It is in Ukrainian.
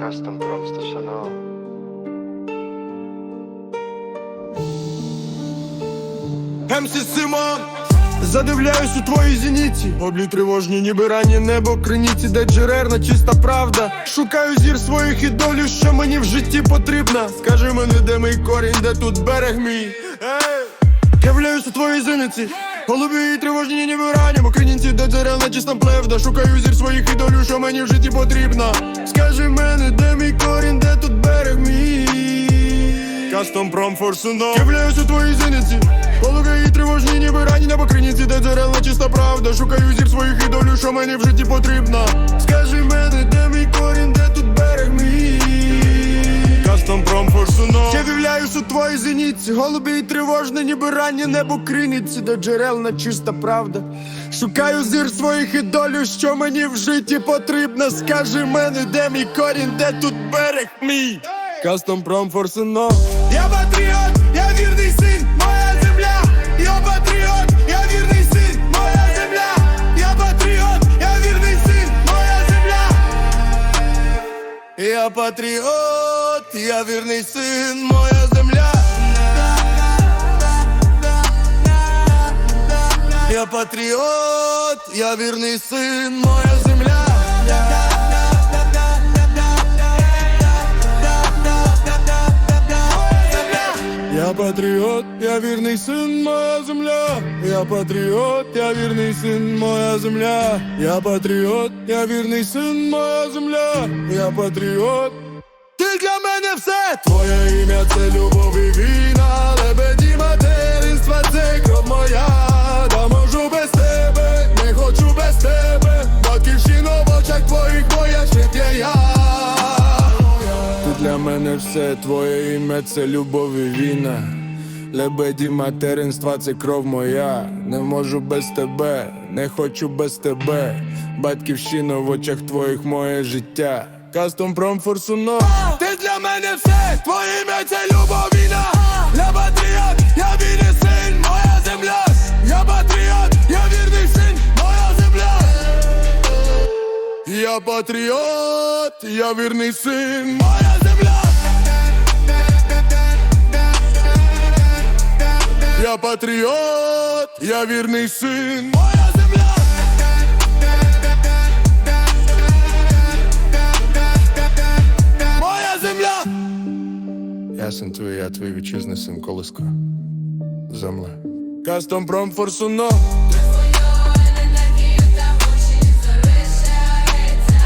Custom Proms Chanel. МС Симон Задивляюсь у твоїй зіниці Облі тривожні, ніби ранні небо криніці, де джерерна чиста правда. Шукаю зір своїх ідолів, що мені в житті потрібно. Скажи мені, де мій корінь, де тут берег мій. Ей! Являюсь у Голубі і тривожні, ніби ранні Мокриніці, де джерельна чиста правда. Шукаю зір своїх ідолів, що мені в житті потрібно. Скажи мені, де мій корінь, де тут берег мій. Кастом пром форсуно Являюсь у твоїй зіниці Голуби і тривожні, ніби ранні на покриніці, де джерелна чиста правда. Шукаю зір своїх ідолів, що мені в житті потрібно. Скажи мені, де мій корінь, де тут берег мій. Кастом пром Я вявляюсь у твоїй зіниці Голубі і тривожні, ніби ранні небо криніці, де джерелна чиста правда. Шукаю зір своїх ідолів, що мені в житті потрібно. Скажи мені, де мій корінь, де тут берег мій. Кастом пром форсуно Я патріот, я вірний син, моя земля, я патріот, я вірний син, моя земля, я патріот, я вірний син, моя земля. Я патріот, я вірний син, моя земля. Я патріот, я вірний син, моя земля. Я патріот, я вірний син, моя земля. Я патріот, я вірний син, моя земля. Я патріот, я вірний син, моя земля. Я патріот. Ти для мене все. Твоє ім'я це любов і війна. Лебеді материнства, це кров моя. Да можу без тебе, не хочу без тебе. Батьківщино в очах твоїх моя життя я. Ти для мене все, твоє ім'я це любов і війна. Лебеді материнства, це кров моя. Не можу без тебе, не хочу без тебе. Батьківщина в очах твоїх моє життя. Кастом пром форсуно. Ти для мене все, твоє ім'я це любов війна. Я патріот, я вірний син, моя земля. Я патріот, я вірний син, моя земля. Я патріот, я вірний син, моя земля. Я патріот, я вірний син, моя Ясен твій, я твій вітчизний син колиска. Земля. Кастом пром форсуно. енергію та очі залишається